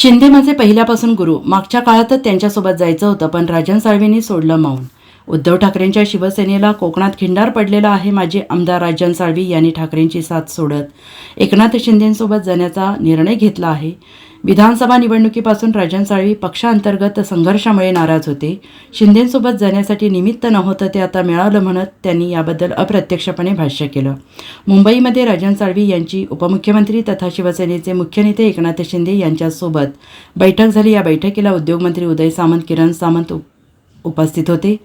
शिंदे माझे पहिल्यापासून गुरु. मागच्या काळातच त्यांच्यासोबत जायचं होतं पण राजन साळवेंनी सोडलं मौन. उद्धव ठाकरेंच्या शिवसेनेला कोकणात खिंडार पडलेला आहे माजी आमदार राजन साळवी यांनी ठाकरेंची साथ सोडत. एकनाथ शिंदेंसोबत जाण्याचा निर्णय घेतला आहे. विधानसभा निवडणुकीपासून राजन साळवी पक्षांतर्गत संघर्षामुळे नाराज होते. शिंदेंसोबत जाण्यासाठी निमित्त नव्हतं ते आता मिळालं म्हणत त्यांनी याबद्दल अप्रत्यक्षपणे भाष्य केलं. मुंबईमध्ये राजन साळवी यांची उपमुख्यमंत्री तथा शिवसेनेचे मुख्य नेते एकनाथ शिंदे यांच्यासोबत बैठक झाली. या बैठकीला उद्योगमंत्री उदय सामंत किरण सामंत उपस्थित होते.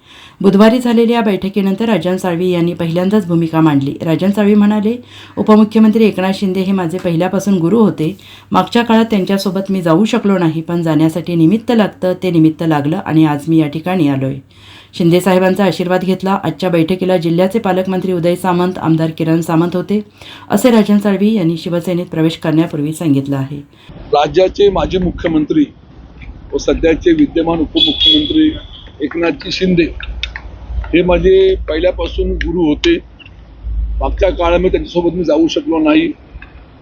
बुधवारी झालेल्या या बैठकीनंतर राजन साळवी यांनी पहिल्यांदाच भूमिका मांडली. राजन साळवी म्हणाले उपमुख्यमंत्री एकनाथ शिंदे हे माझे पहिल्यापासून गुरु होते. मागच्या काळात त्यांच्यासोबत मी जाऊ शकलो नाही पण जाण्यासाठी निमित्त लागतं ते निमित्त लागलं आणि आज मी या ठिकाणी आलोय. शिंदे साहेबांचा आशीर्वाद घेतला. आजच्या बैठकीला जिल्ह्याचे पालकमंत्री उदय सामंत आमदार किरण सामंत होते असे राजन साळवी यांनी शिवसेनेत प्रवेश करण्यापूर्वी सांगितलं आहे. राज्याचे माजी मुख्यमंत्री व सध्याचे विद्यमान उपमुख्यमंत्री एकनाथजी शिंदे. हे माझे पहिल्यापासून गुरु होते. मागच्या काळामध्ये त्यांच्यासोबत मी जाऊ शकलो नाही.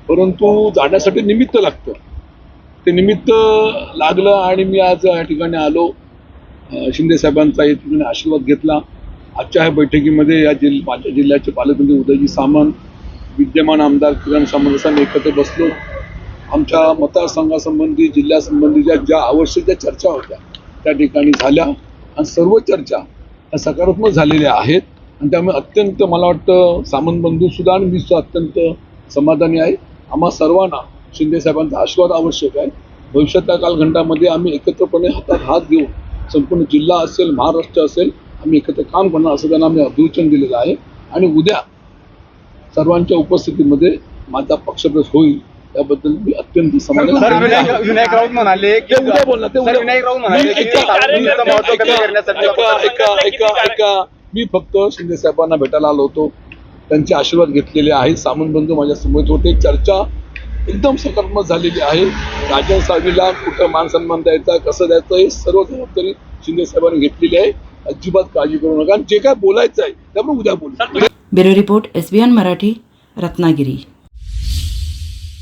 परंतु जाण्यासाठी निमित्त लागतं. ते निमित्त लागलं आणि मी आज या ठिकाणी आलो. शिंदे साहेबांचा या ठिकाणी आशीर्वाद घेतला. आजच्या ह्या बैठकीमध्ये या जिल्ह माझ्या जिल्ह्याचे पालकमंत्री उदयजी सामंत विद्यमान आमदार किरण सामंत असं आम्ही एकत्र बसलो. आमच्या मतदारसंघासंबंधी जिल्ह्यासंबंधीच्या ज्या आवश्यक ज्या चर्चा होत्या त्या ठिकाणी झाल्या. आणि सर्व चर्चा ह्या सकारात्मक झालेल्या आहेत. आणि त्यामुळे अत्यंत मला वाटतं सामंत बंधूसुद्धा आणि मी सुद्धा अत्यंत समाधानी आहे. आम्हा सर्वांना शिंदेसाहेबांचा आशीर्वाद आवश्यक आहे. भविष्यातल्या कालखंडामध्ये आम्ही एकत्रपणे हातात हात घेऊन संपूर्ण जिल्हा असेल महाराष्ट्र असेल आम्ही एकत्र काम करणार असं त्यांना आम्ही अभिवचन दिलेलं आहे. आणि उद्या सर्वांच्या उपस्थितीमध्ये माझा पक्षप्रवेश होईल. याबद्दल मी अत्यंत समाधानी. विनायक राऊत म्हणाले की ते उद्या बोलणार, ते विनायक राऊत म्हणाले मी फक्त शिंदे साहेबांना भेटायला आलो होतो. त्यांचे आशीर्वाद घेतलेले आहेत. सामंत बंधू माझ्यासमोर होते. चर्चा एकदम सकारात्मक झालेली आहे. राजन साहेबीला कुठं मान सन्मान द्यायचा कसं द्यायचं हे सर्व जबाबदारी शिंदे साहेबांनी घेतलेली आहे. अजिबात काळजी करू नका. आणि जे काय बोलायचं आहे ते आपण उद्या बोलू. Bureau report S B N Marathi Ratnagiri.